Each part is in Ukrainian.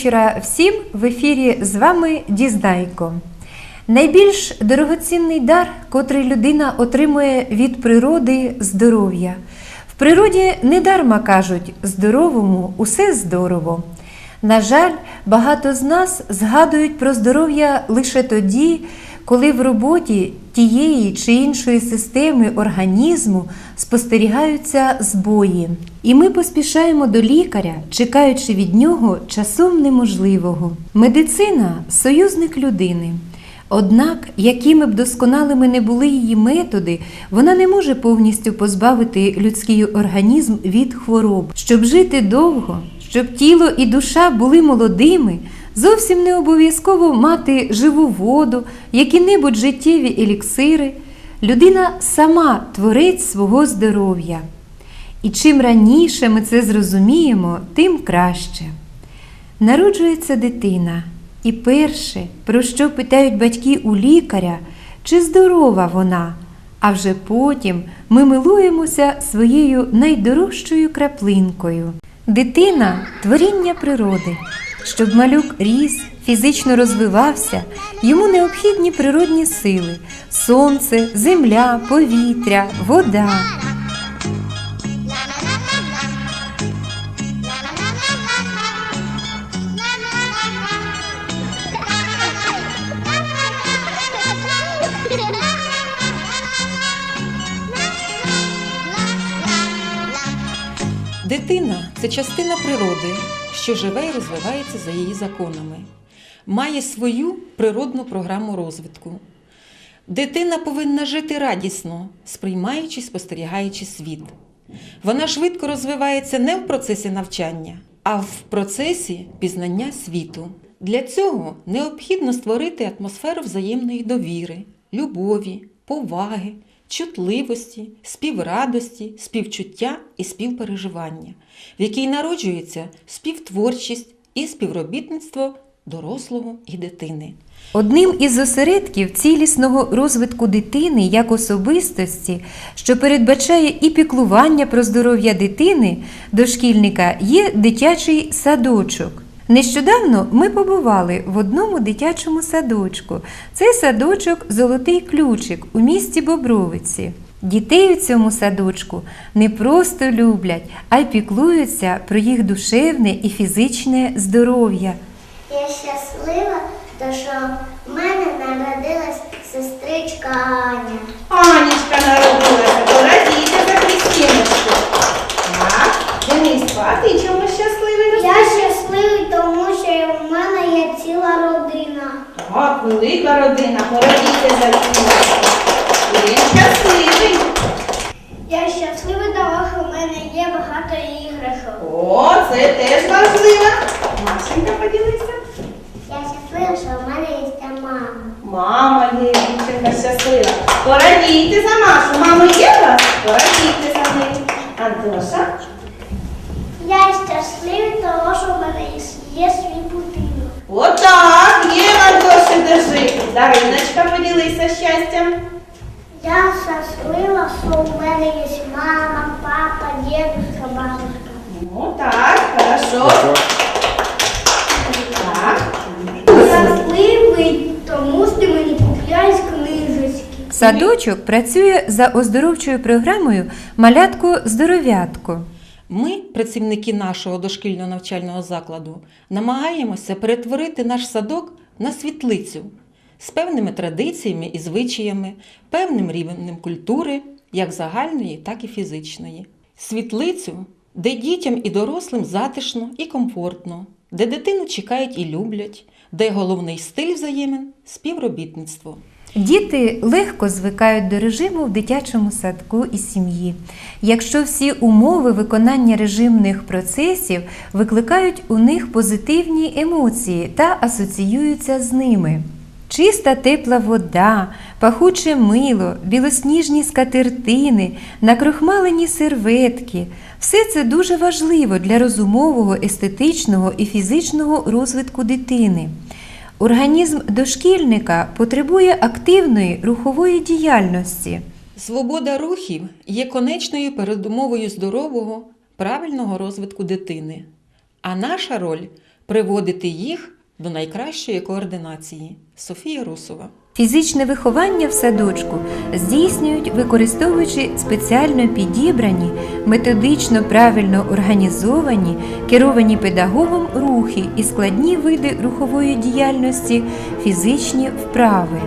вечора всім в ефірі з вами Діздайко. Найбільш дорогоцінний дар, котрий людина отримує від природи здоров'я. В природі недарма кажуть здоровому усе здорово. На жаль, багато з нас згадують про здоров'я лише тоді, коли в роботі тієї чи іншої системи організму спостерігаються збої. І ми поспішаємо до лікаря, чекаючи від нього часом неможливого. Медицина союзник людини. Однак, якими б досконалими не були її методи, вона не може повністю позбавити людський організм від хвороб. Щоб жити довго, щоб тіло і душа були молодими, зовсім не обов'язково мати живу воду, які-небудь життєві еліксири. Людина сама творець свого здоров'я. І чим раніше ми це зрозуміємо, тим краще. Народжується дитина, і перше, про що питають батьки у лікаря, чи здорова вона, а вже потім ми милуємося своєю найдорожчою краплинкою. Дитина творіння природи. Щоб малюк ріс, фізично розвивався, йому необхідні природні сили сонце, земля, повітря, вода. Дитина це частина природи, що живе і розвивається за її законами, має свою природну програму розвитку. Дитина повинна жити радісно, сприймаючи, спостерігаючи світ. Вона швидко розвивається не в процесі навчання, а в процесі пізнання світу. Для цього необхідно створити атмосферу взаємної довіри, любові, поваги, чутливості, співрадості, співчуття і співпереживання, в якій народжується співтворчість і співробітництво дорослого і дитини. Одним із осередків цілісного розвитку дитини як особистості, що передбачає і піклування про здоров'я дитини, дошкільника, є дитячий садочок. Нещодавно ми побували в одному дитячому садочку. Цей садочок Золотий ключик у місті Бобровиці. Дітей у цьому садочку не просто люблять, а й піклуються про їх душевне і фізичне здоров'я. Я щаслива, то що в мене народилась сестричка Аня. Анечка народилася, порадійте за Христиночку. Так, Дениско, а ти чому щасливий? Я щасливий, тому що в мене є ціла родина. Так, велика родина, порадійте за Христиночку. Він щасливий. Я щасливий, тому що в мене є багато іграшок. О, це теж важливо. Машенька, поділися. Я щаслива, що в мене є мама. Мама є, дівчинка щаслива. Порадійте за Машу. Мамо є у вас? Порадійте за нею. Антоша. Я щасливий, тому що в мене є свій будинок. Отак, є Антоша, держи. Дариночка, поділися щастям. Я щаслива, що в мене є мама, папа, дідусь, бабушка. Ну так, хорошо. Так. Щасливий, тому що мені купляють книжечки. Садочок працює за оздоровчою програмою Малятко здоров'ятко. Ми, працівники нашого дошкільного навчального закладу, намагаємося перетворити наш садок на світлицю з певними традиціями і звичаями, певним рівнем культури, як загальної, так і фізичної. Світлицю, де дітям і дорослим затишно і комфортно, де дитину чекають і люблять, де головний стиль взаємин співробітництво. Діти легко звикають до режиму в дитячому садку і сім'ї, якщо всі умови виконання режимних процесів викликають у них позитивні емоції та асоціюються з ними. Чиста тепла вода, пахуче мило, білосніжні скатертини, накрохмалені серветки все це дуже важливо для розумового, естетичного і фізичного розвитку дитини. Організм дошкільника потребує активної рухової діяльності. Свобода рухів є конечною передумовою здорового, правильного розвитку дитини. А наша роль приводити їх до найкращої координації. Софія Русова. Фізичне виховання в садочку здійснюють, використовуючи спеціально підібрані, методично правильно організовані, керовані педагогом рухи і складні види рухової діяльності, фізичні вправи.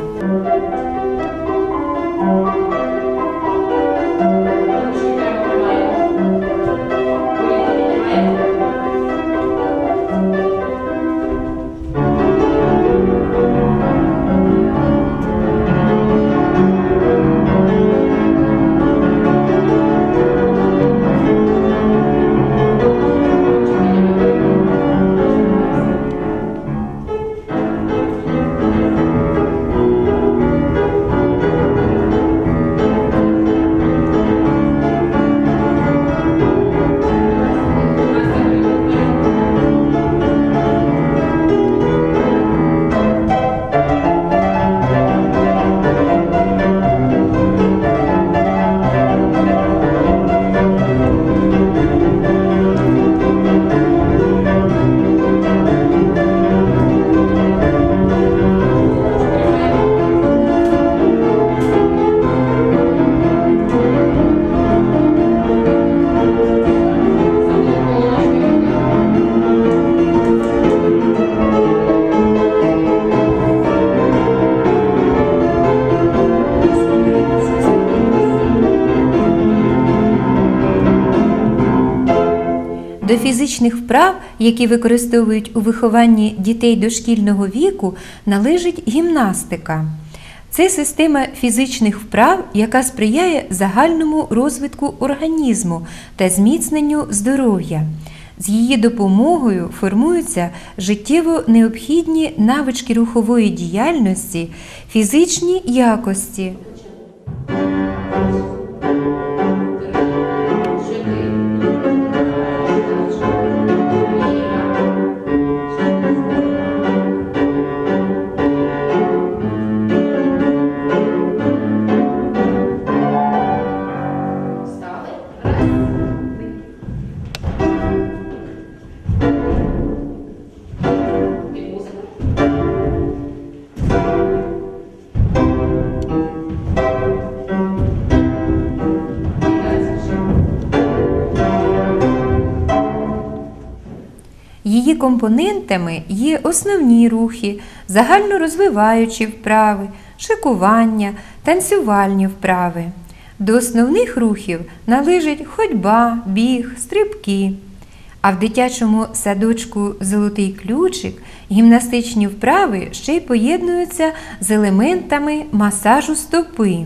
До фізичних вправ, які використовують у вихованні дітей дошкільного віку, належить гімнастика. Це система фізичних вправ, яка сприяє загальному розвитку організму та зміцненню здоров'я. З її допомогою формуються життєво необхідні навички рухової діяльності, фізичні якості. Компонентами є основні рухи, загальнорозвиваючі вправи, шикування, танцювальні вправи. До основних рухів належать ходьба, біг, стрибки. А в дитячому садочку Золотий ключик гімнастичні вправи ще й поєднуються з елементами масажу стопи.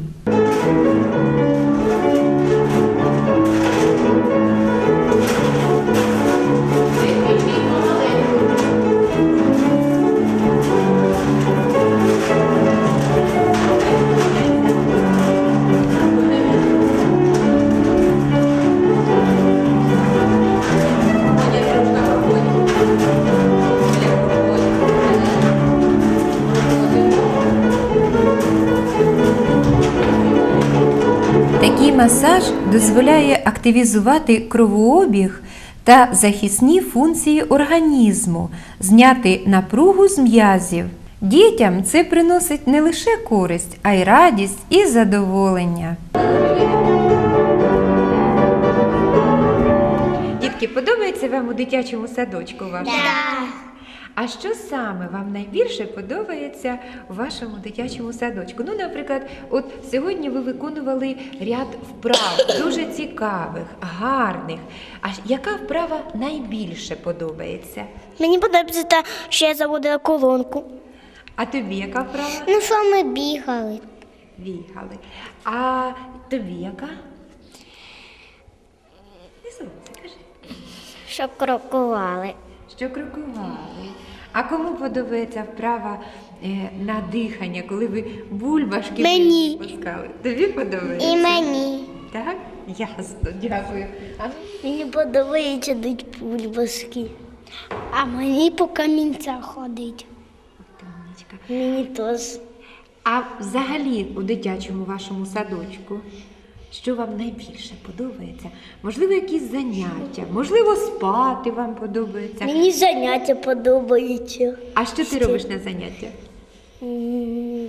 Масаж дозволяє активізувати кровообіг та захисні функції організму, зняти напругу з м'язів. Дітям це приносить не лише користь, а й радість і задоволення. Дітки, подобається вам у дитячому садочку вашому? А що саме вам найбільше подобається у вашому дитячому садочку? Ну, наприклад, от сьогодні ви виконували ряд вправ, дуже цікавих, гарних. А яка вправа найбільше подобається? Мені подобається те, що я заводила колонку. А тобі яка вправа? Ну, що ми бігали? Бігали. А тобі яка? Не кажи. Щоб крокували. Що крокували. А кому подобається вправа е, на дихання, коли ви бульбашки Мені. пускали? Тобі подобається? І мені. Так? Ясно, дякую. А Мені подобається дить бульбаски. А мені по камінцях ходить. Мені теж. А взагалі у дитячому вашому садочку Що вам найбільше подобається? Можливо, якісь заняття, можливо, спати вам подобається. Мені заняття подобаються. А що ти робиш на заняття? М,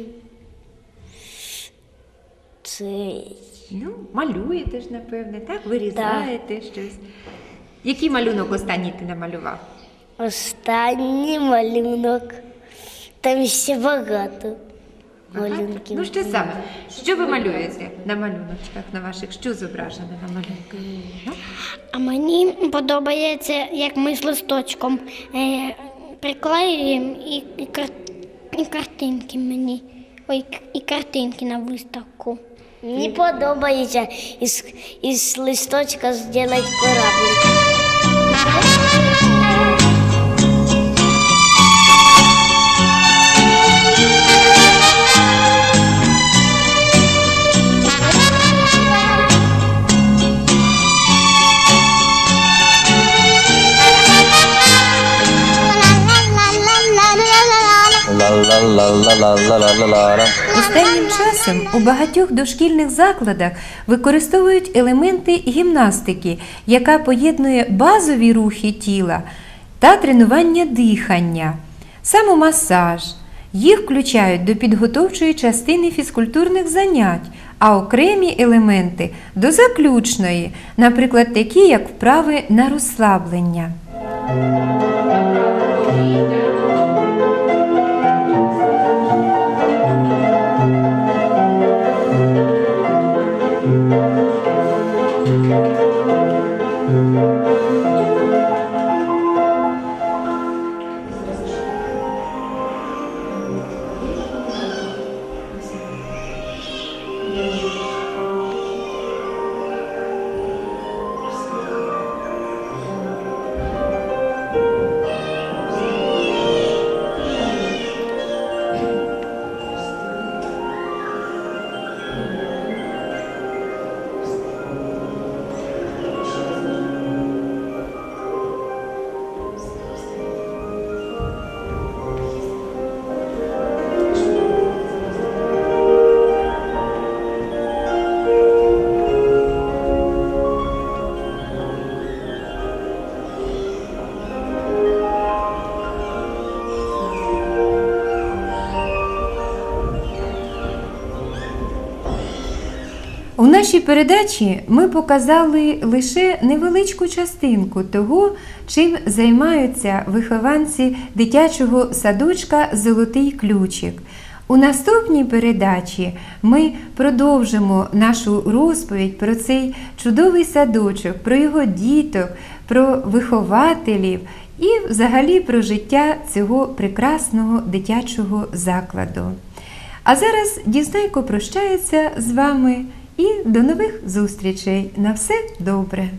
Це Ну, малюєте ж, напевне, так? Вирізаєте щось. Який малюнок останній ти намалював? останній малюнок. Там ще багато Ага. малюнків. Ну, що саме? Що ви малюєте на малюночках на ваших? Що зображено на малюнках? А мені подобається, як ми з листочком е, приклеюємо і, і, кар, і картинки мені. Ой, і картинки на виставку. Мені подобається із, із листочка зробити кораблик. La Останнім часом у багатьох дошкільних закладах використовують елементи гімнастики, яка поєднує базові рухи тіла та тренування дихання, самомасаж. Їх включають до підготовчої частини фізкультурних занять, а окремі елементи до заключної, наприклад, такі як вправи на розслаблення. Передачі ми показали лише невеличку частинку того, чим займаються вихованці дитячого садочка Золотий ключик. У наступній передачі ми продовжимо нашу розповідь про цей чудовий садочок, про його діток, про вихователів і взагалі про життя цього прекрасного дитячого закладу. А зараз Дізнайко прощається з вами і до нових зустрічей. На все добре!